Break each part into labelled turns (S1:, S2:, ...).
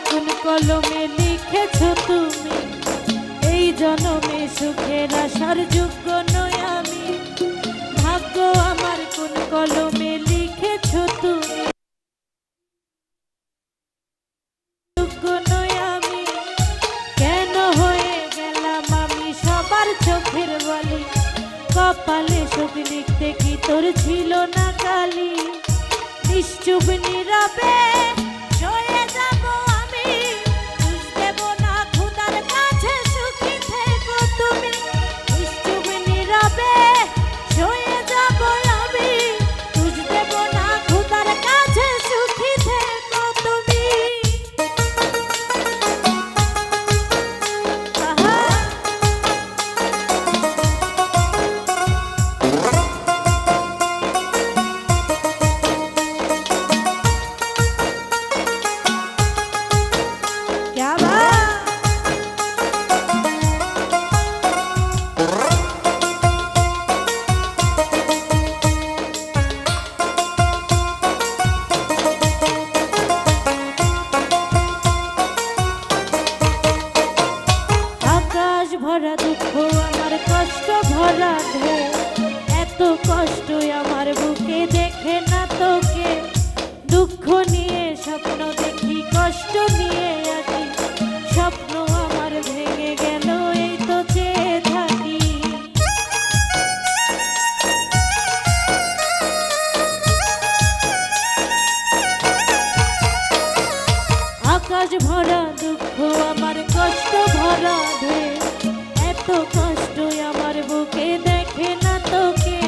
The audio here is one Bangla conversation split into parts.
S1: কোন কলমে লিখেছ তুমি। এই জনমে সুখের আসার যোগ্য আমি। ভাগ্য আমার কোন কলমে লিখেছ তুমি। যোগ্য আমি। কেন হয়ে গেলাম আমি সবার চোখের বলি। কপালে সুখ লিখতে কি তোর ছিল না কালি? নিশ্চুপ নীরবে আকাশ ভরা দুঃখ, আমার কষ্ট ভরা ঢে এত কষ্ট আমার বুকে দেখে না তোকে। দুঃখ নিয়ে স্বপ্ন দেখি, কষ্ট নিয়ে আকাশ ভরা দুঃখ, আমার কষ্ট ভরা এত কষ্ট আমার বুকে দেখে না তোকে।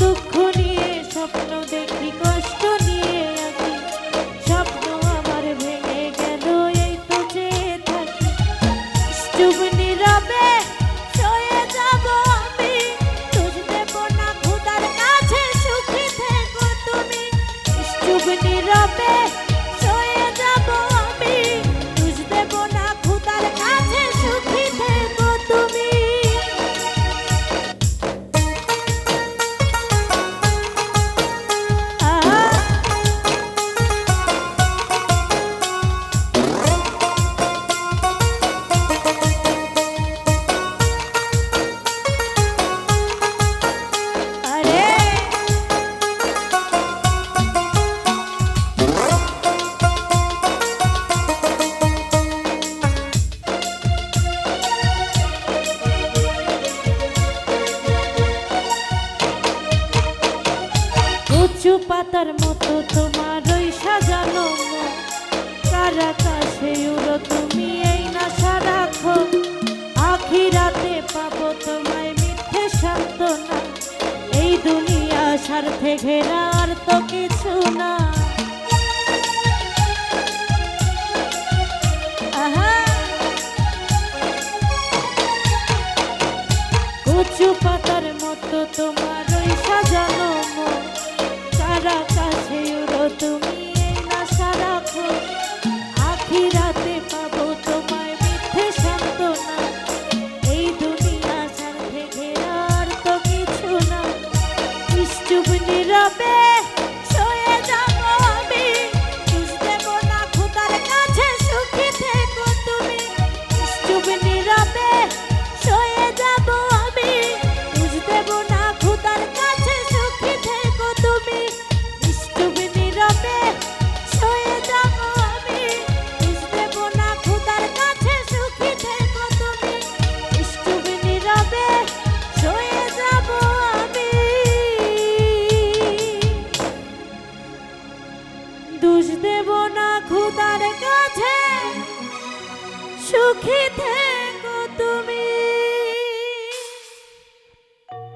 S1: দুঃখ নিয়ে, স্বপ্ন দেখি, কষ্ট নিয়ে আছি। স্বপ্ন আমার ভেঙে গেল, এই তো চেয়ে থাকি। চুপ নীরবে সয়ে উঁচু পাতার মতো তোমার ওই সাজানো মন। কাছে উড়ো তুমি এই নাশা রাখো। আখিরাতে পাবো তোমায় মিথ্যে সান্ত্বনা। এই দুনিয়া স্বার্থে ঘেরা আর তো কিছু না। কচু পাতার মতো তোমার ওই সাজানো মন। সারা কাছে উড়ো তুমি এই নাশা রাখো। আখিরাতে পাবো তোমায় মিথ্যে সান্ত্বনা। এই দুনিয়া স্বার্থে ঘেরার তো কিছু না। নিশ্চুপ সুখী থেকো।